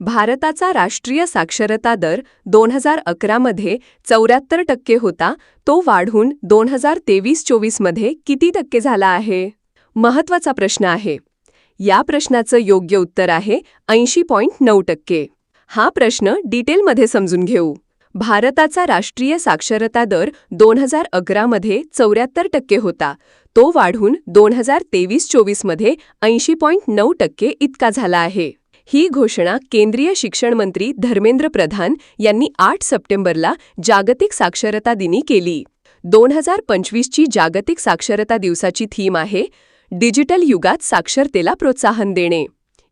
भारताचा राष्ट्रीय साक्षरता दर दोन हजार अकरामध्ये चौऱ्याहत्तर टक्के होता तो वाढून दोन हजार तेवीस चोवीसमध्ये किती टक्के झाला आहे? महत्त्वाचा प्रश्न आहे. या प्रश्नाचं योग्य उत्तर आहे ऐंशी पॉईंट नऊ टक्के. हा प्रश्न डिटेलमध्ये समजून घेऊ. भारताचा राष्ट्रीय साक्षरता दर दोन हजार अकरामध्ये चौऱ्याहत्तर टक्के होता तो वाढून दोन हजार तेवीस चोवीसमध्ये ऐंशी पॉईंट नऊ टक्के इतका झाला आहे. ही घोषणा केंद्रीय शिक्षण मंत्री धर्मेंद्र प्रधान यांनी आठ सप्टेंबरला जागतिक साक्षरता दिनी केली. दोन हजार पंचवीसची जागतिक साक्षरता दिवसाची थीम आहे डिजिटल युगात साक्षरतेला प्रोत्साहन देणे.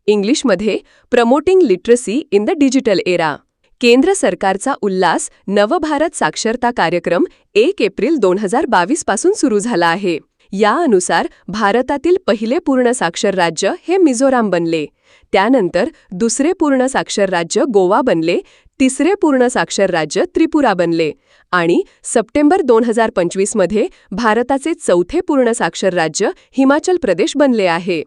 इंग्लिशमध्ये promoting literacy in the digital era. केंद्र सरकारचा उल्हास नवभारत साक्षरता कार्यक्रम एक एप्रिल दोन हजार बावीसपासून सुरू झाला आहे. यानुसार भारतातील पहिले पूर्ण साक्षर राज्य हे मिझोराम बनले. त्यानंतर दुसरे पूर्ण साक्षर राज्य गोवा बनले तिसरे पूर्ण साक्षर राज्य त्रिपुरा बनले आणि सप्टेंबर दोन हजार पंचवीसमध्ये भारताचे चौथे पूर्ण साक्षर राज्य हिमाचल प्रदेश बनले आहे.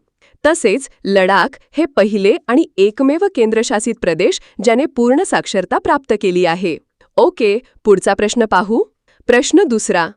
तसेच लडाख हे पहिले आणि एकमेव केंद्रशासित प्रदेश ज्याने पूर्ण साक्षरता प्राप्त केली आहे. ओके पुढचा प्रश्न पाहू. प्रश्न दुसरा.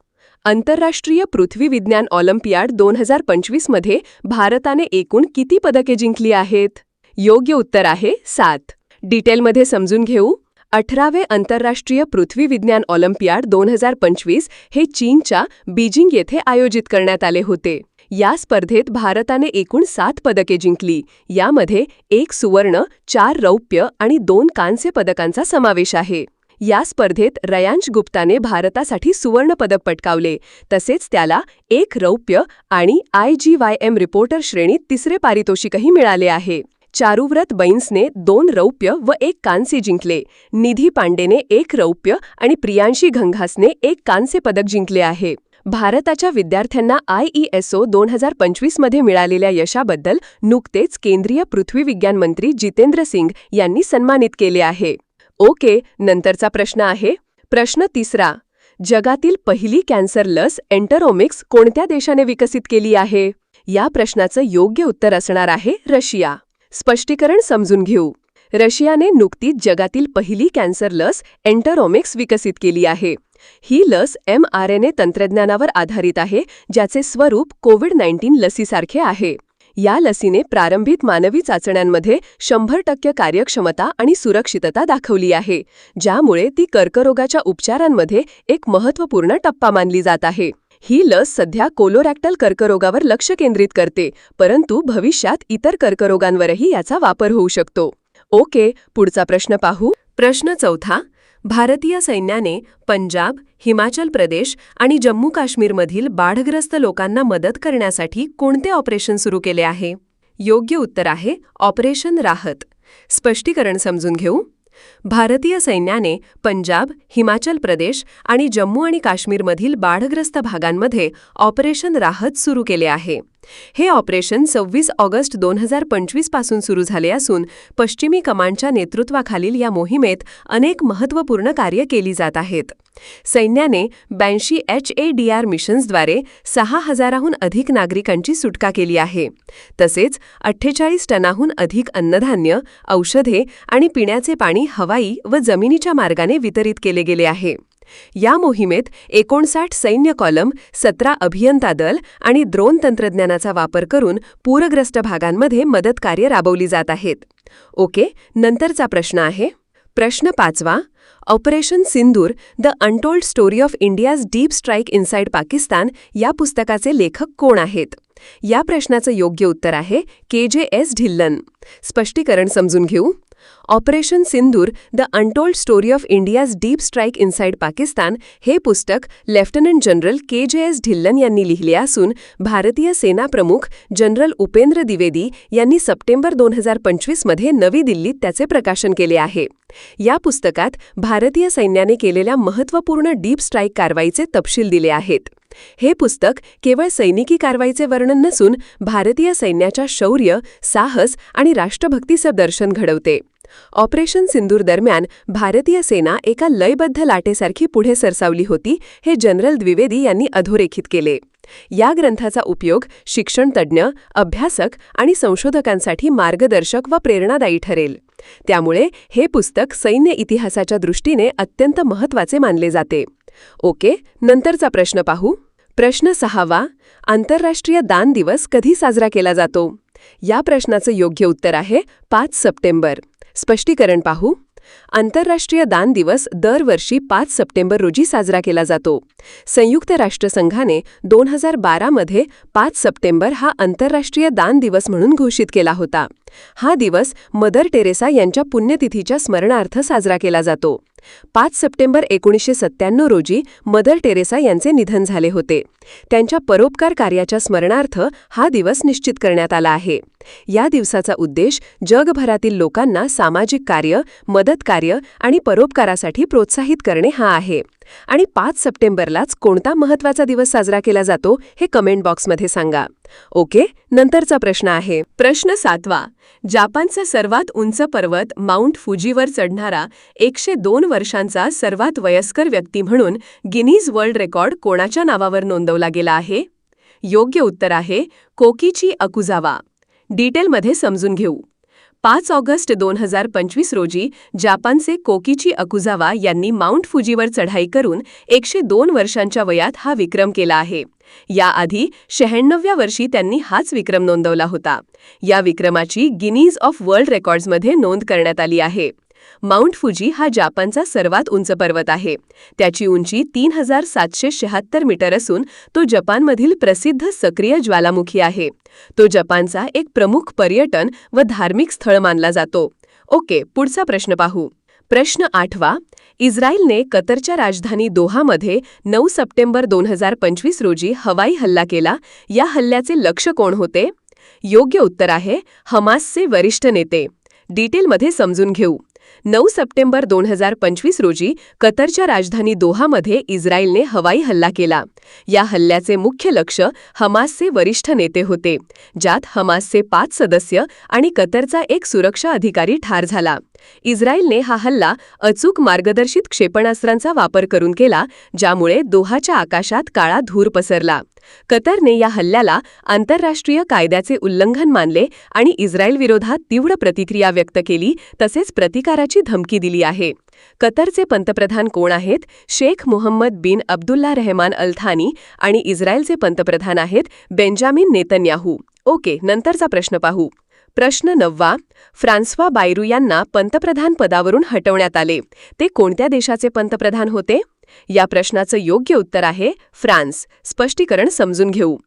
आंतरराष्ट्रीय पृथ्वी विज्ञान ऑलिम्पियाड दोन हजार पंचवीसमध्ये भारताने एकूण किती पदके जिंकली आहेत? योग्य उत्तर आहे सात. डिटेलमध्ये समजून घेऊ. अठरावे आंतरराष्ट्रीय पृथ्वी विज्ञान ऑलिम्पियाड दोन हजार पंचवीस हे चीनच्या बीजिंग येथे आयोजित करण्यात आले होते. या स्पर्धेत भारताने एकूण सात पदके जिंकली. यामध्ये एक सुवर्ण चार रौप्य आणि दोन कांस्य पदकांचा समावेश आहे. या स्पर्धेत रयांश गुप्ताने भारतासाठी सुवर्णपदक पटकावले. तसेच त्याला एक रौप्य आणि I G Y M reporter श्रेणीत तिसरे पारितोषिकही मिळाले आहे. चारुव्रत बैन्सने दोन रौप्य व एक कांस्य जिंकले. निधी पांडेने एक रौप्य आणि प्रियांशी घंघासने एक कांस्य पदक जिंकले आहे. भारताच्या विद्यार्थ्यांना आय ई एस ओ दोन हजार पंचवीसमध्ये मिळालेल्या यशाबद्दल नुकतेच केंद्रीय पृथ्वी विज्ञान मंत्री जितेंद्र सिंग यांनी सन्मानित केले आहे. ओके नंतरचा प्रश्न आहे. प्रश्न तिसरा. जगातील पहिली कॅन्सर लस एंटरोमिक्स कोणत्या देशाने विकसित केली आहे? या प्रश्नाचं योग्य उत्तर असणार आहे रशिया. स्पष्टीकरण समजून घेऊ. रशियाने नुकतीच जगातील पहिली कॅन्सर लस एंटरोमिक्स विकसित केली आहे. ही लस एम आर एन ए तंत्रज्ञानावर आधारित आहे ज्याचे स्वरूप कोविड नाईन्टीन लसीसारखे आहे. या लसीने प्रारंभित मानवी चाचण्यांमध्ये शंभर टक्के कार्यक्षमता आणि सुरक्षितता दाखवली आहे ज्यामुळे ती कर्करोगाच्या उपचारांमध्ये एक महत्त्वपूर्ण टप्पा मानली जात आहे. ही लस सध्या कोलोरॅक्टल कर्करोगावर लक्ष केंद्रित करते परंतु भविष्यात इतर कर्करोगांवरही याचा वापर होऊ शकतो. ओके पुढचा प्रश्न पाहू. प्रश्न चौथा भारतीय सैन्याने पंजाब हिमाचल प्रदेश आणि जम्मू काश्मीरमधील बाढग्रस्त लोकांना मदत करण्यासाठी कोणते ऑपरेशन सुरू केले आहे? योग्य उत्तर आहे ऑपरेशन राहत. स्पष्टीकरण समजून घेऊ. भारतीय सैन्याने पंजाब हिमाचल प्रदेश आणि जम्मू आणि काश्मीरमधील बाढग्रस्त भागांमध्ये ऑपरेशन राहत सुरू केले आहे. हे ऑपरेशन सव्वीस ऑगस्ट दोन हजार पंचवीसपासून सुरू झाले असून पश्चिमी कमांडच्या नेतृत्वाखालील या मोहिमेत अनेक महत्त्वपूर्ण कार्य केली जात आहेत. सैन्याने ब्याऐंशी एच ए डी आर मिशन्सद्वारे सहा हजाराहून अधिक नागरिकांची सुटका केली आहे. तसेच अठ्ठेचाळीस टनाहून अधिक अन्नधान्य औषधे आणि पिण्याचे पाणी हवाई व जमिनीच्या मार्गाने वितरित केले गेले आहे. या मोहिमेत एकोणसाठ सैन्य कॉलम सतरा अभियंता दल आणि ड्रोन तंत्रज्ञानाचा वापर करून पूरग्रस्त भागांमध्ये मदत कार्य राबवली जात आहेत. ओके नंतरचा प्रश्न आहे. प्रश्न पाचवा operation Sindoor the untold story of India's deep strike inside Pakistan या पुस्तकाचे लेखक कोण आहेत? या प्रश्नाचं योग्य उत्तर आहे के जे एस ढिल्लन. स्पष्टीकरण समजून घेऊ. Operation Sindoor the untold story of India's deep strike inside Pakistan हे पुस्तक लेफ्टनंट जनरल के जे एस ढिल्लन यांनी लिहिले असून भारतीय सेना प्रमुख जनरल उपेंद्र द्विवेदी यांनी सप्टेंबर दोन हजार पंचवीसमध्ये नवी दिल्लीत त्याचे प्रकाशन केले आहे. या पुस्तकात भारतीय सैन्याने केलेल्या महत्त्वपूर्ण डीप स्ट्राईक कारवाईचे तपशील दिले आहेत. हे पुस्तक केवळ सैनिकी कारवाईचे वर्णन नसून भारतीय सैन्याच्या शौर्य साहस आणि राष्ट्रभक्तीचं दर्शन घडवते. ऑपरेशन सिंदूर दरम्यान भारतीय सेना एका लयबद्ध लाटेसारखी पुढे सरसावली होती हे जनरल द्विवेदी यांनी अधोरेखित केले. या ग्रंथाचा उपयोग शिक्षणतज्ज्ञ अभ्यासक आणि संशोधकांसाठी मार्गदर्शक व प्रेरणादायी ठरेल. त्यामुळे हे पुस्तक सैन्य इतिहासाच्या दृष्टीने अत्यंत महत्त्वाचे मानले जाते. ओके नंतरचा प्रश्न पाहू. प्रश्न सहावा आंतरराष्ट्रीय दान दिवस कधी साजरा केला जातो? या प्रश्नाचं योग्य उत्तर आहे पाच सप्टेंबर. स्पष्टीकरण पाहू. आंतरराष्ट्रीय दान दिवस दरवर्षी पाच सप्टेंबर रोजी साजरा केला जातो. संयुक्त राष्ट्रसंघाने दोन हजार बारामध्ये पाच सप्टेंबर हा आंतरराष्ट्रीय दान दिवस म्हणून घोषित केला होता. हा दिवस मदर टेरेसा यांच्या पुण्यतिथीच्या स्मरणार्थ साजरा केला जातो. पाच सप्टेंबर एकोणीसशे सत्त्याण्णव रोजी मदर टेरेसा यांचे निधन झाले होते. त्यांच्या परोपकार कार्याच्या स्मरणार्थ हा दिवस निश्चित करण्यात आला आहे. या दिवसाचा उद्देश जगभरातील लोकांना सामाजिक कार्य मदतकार्य आणि परोपकारासाठी प्रोत्साहित करणे हा आहे. आणि पाच सप्टेंबरलाच कोणता महत्त्वाचा दिवस साजरा केला जातो हे कमेंट बॉक्समध्ये सांगा. ओके नंतरचा प्रश्न आहे. प्रश्न सातवा. जापानचा सर्वात उंच पर्वत माउंट फुजीवर चढणारा एकशे दोन वर्षांचा सर्वात वयस्कर व्यक्ती म्हणून गिनीज वर्ल्ड रेकॉर्ड कोणाच्या नावावर नोंदवला गेला आहे? योग्य उत्तर आहे कोकीची अकुजावा डिटेलमध्ये समजून घेऊ. पाच ऑगस्ट दोन हजार पंचवीस रोजी जापानचे कोकीची अकुझावा यांनी माउंट फुजीवर चढाई करून एकशे दोन वर्षांच्या वयात हा विक्रम केला आहे. याआधी शहाण्णव्या वर्षी त्यांनी हाच विक्रम नोंदवला होता. या विक्रमाची गिनीज ऑफ वर्ल्ड रेकॉर्ड्समध्ये नोंद करण्यात आली आहे. माउंट फुजी हा जापानचा सर्वात उंच पर्वत आहे. त्याची उंची तीन हजार सातशे शहात्तर मीटर असून तो जपानमधील प्रसिद्ध सक्रिय ज्वालामुखी आहे. तो जपानचा एक प्रमुख पर्यटन व धार्मिक स्थळ मानला जातो. ओके पुढचा प्रश्न पाहू. प्रश्न आठवा. इस्रायलने कतरच्या राजधानी दोहामध्ये नऊ सप्टेंबर दोन हजार पंचवीस रोजी हवाई हल्ला केला. या हल्ल्याचे लक्ष कोण होते? योग्य उत्तर आहे हमासचे वरिष्ठ नेते. डिटेलमध्ये समजून घेऊ. नऊ सप्टेंबर दोन हजार पंचवीस रोजी कतरच्या राजधानी दोहामध्ये इस्रायलने हवाई हल्ला केला. या हल्ल्याचे मुख्य लक्ष हमासचे वरिष्ठ नेते होते ज्यात हमासचे पाच सदस्य आणि कतरचा एक सुरक्षा अधिकारी ठार झाला. इस्रायलने हा हल्ला अचूक मार्गदर्शित क्षेपणास्त्रांचा वापर करून केला ज्यामुळे दोहाच्या आकाशात काळा धूर पसरला. कतरने या हल्ल्याला आंतरराष्ट्रीय कायद्याचे उल्लंघन मानले आणि इस्रायलविरोधात तीव्र प्रतिक्रिया व्यक्त केली तसेच प्रतिकाराची धमकी दिली आहे. कतरचे पंतप्रधान कोण आहेत? शेख मोहम्मद बिन अब्दुल्ला रहमान अल्थानी आणि इस्रायलचे पंतप्रधान आहेत बेंजामिन नेतन्याहू. ओके नंतरचा प्रश्न पाहू. प्रश्न नववा फ्रान्सवा बायरू यांना पंतप्रधान पदावरून हटवण्यात आले. ते कोणत्या देशाचे पंतप्रधान होते? या प्रश्नाचं योग्य उत्तर आहे फ्रान्स. स्पष्टीकरण समजून घेऊ.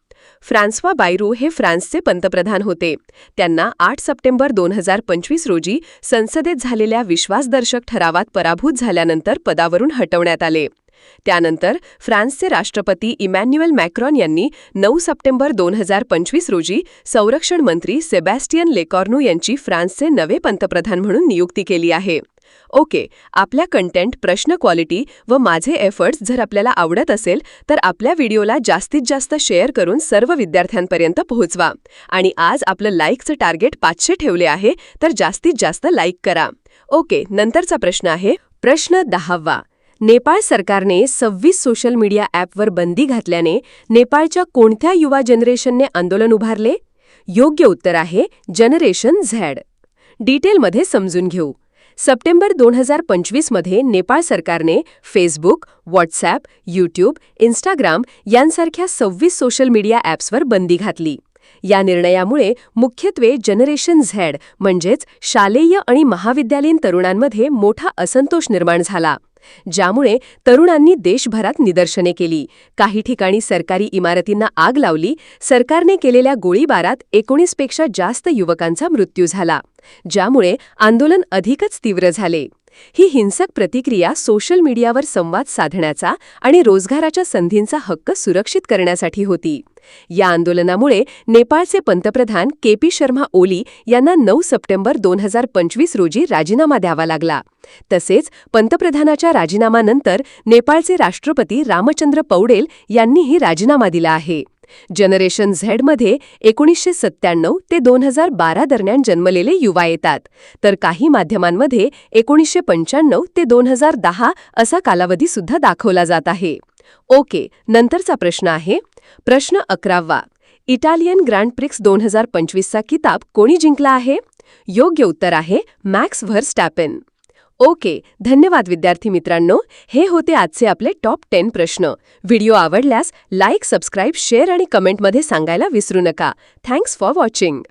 फ्रान्सवा बायरू हे फ्रान्सचे पंतप्रधान होते. त्यांना आठ सप्टेंबर दोन हजार पंचवीस रोजी संसदेत झालेल्या विश्वासदर्शक ठरावात पराभूत झाल्यानंतर पदावरून हटवण्यात आले. त्यानंतर फ्रान्सचे राष्ट्रपती इमॅन्युएल मॅक्रॉन यांनी नऊ सप्टेंबर दोन हजार पंचवीस रोजी संरक्षण मंत्री सेबॅस्टियन लेकॉर्नो यांची फ्रान्सचे नवे पंतप्रधान म्हणून नियुक्ती केली आहे. ओके आपल्या कंटेंट प्रश्न क्वालिटी व माझे एफर्ट्स जर आपल्याला आवडत असेल तर आपल्या व्हिडिओला जास्तीत जास्त शेअर करून सर्व विद्यार्थ्यांपर्यंत पोहोचवा. आणि आज आपलं लाईकचं टार्गेट पाचशे ठेवले आहे तर जास्तीत जास्त लाईक करा. ओके नंतरचा प्रश्न आहे प्रश्न दहावा. नेपाळ सरकारने सव्वीस सोशल मीडिया ॲपवर बंदी घातल्याने नेपाळच्या कोणत्या युवा जनरेशनने आंदोलन उभारले? योग्य उत्तर आहे जनरेशन झॅड डिटेलमध्ये समजून घेऊ. सप्टेंबर दोन हजार पंचवीसमध्ये नेपाळ सरकारने फेसबुक व्हॉट्सॲप यूट्यूब इन्स्टाग्राम यांसारख्या सव्वीस सोशल मीडिया ॲप्सवर बंदी घातली. या निर्णयामुळे मुख्यत्वे जनरेशन झॅड म्हणजेच शालेय आणि महाविद्यालयीन तरुणांमध्ये मोठा असंतोष निर्माण झाला. ज्यामुळे तरुणांनी देशभरात निदर्शने केली. काही ठिकाणी सरकारी इमारतींना आग लावली. सरकारने केलेल्या गोळीबारात एकोणीसपेक्षा जास्त युवकांचा मृत्यू झाला. ज्यामुळे आंदोलन अधिकच तीव्र झाले. ही हिंसक प्रतिक्रिया सोशल मीडियावर संवाद साधण्याचा आणि रोजगाराच्या संधींचा हक्क सुरक्षित करण्यासाठी होती. या आंदोलनामुळे नेपाळचे पंतप्रधान के पी शर्मा ओली यांना नऊ सप्टेंबर दोन हजार पंचवीस रोजी राजीनामा द्यावा लागला. तसेच पंतप्रधानाच्या राजीनामानंतर नेपाळचे राष्ट्रपती रामचंद्र पौडेल यांनीही राजीनामा दिला आहे. जनरेशन झेडमध्ये एकोणीसशे सत्त्याण्णव ते दोन हजार बारा दरम्यान जन्मलेले युवा येतात. तर काही माध्यमांमध्ये एकोणीसशे पंच्याण्णव ते दोन हजार दहा असा कालावधी सुद्धा दाखवला जात आहे. ओके नंतरचा प्रश्न आहे. प्रश्न अकरावा. इटालियन ग्रँड प्रिक्स दोन हजार पंचवीसचा किताब कोणी जिंकला आहे? योग्य उत्तर आहे मॅक्स व्हर्स्टॅपेन. ओके धन्यवाद विद्यार्थी मित्रांनो. हे होते आजचे आपले टॉप टेन प्रश्न. व्हिडिओ आवडल्यास लाईक सबस्क्राईब शेअर आणि कमेंटमध्ये सांगायला विसरू नका. Thanks for watching.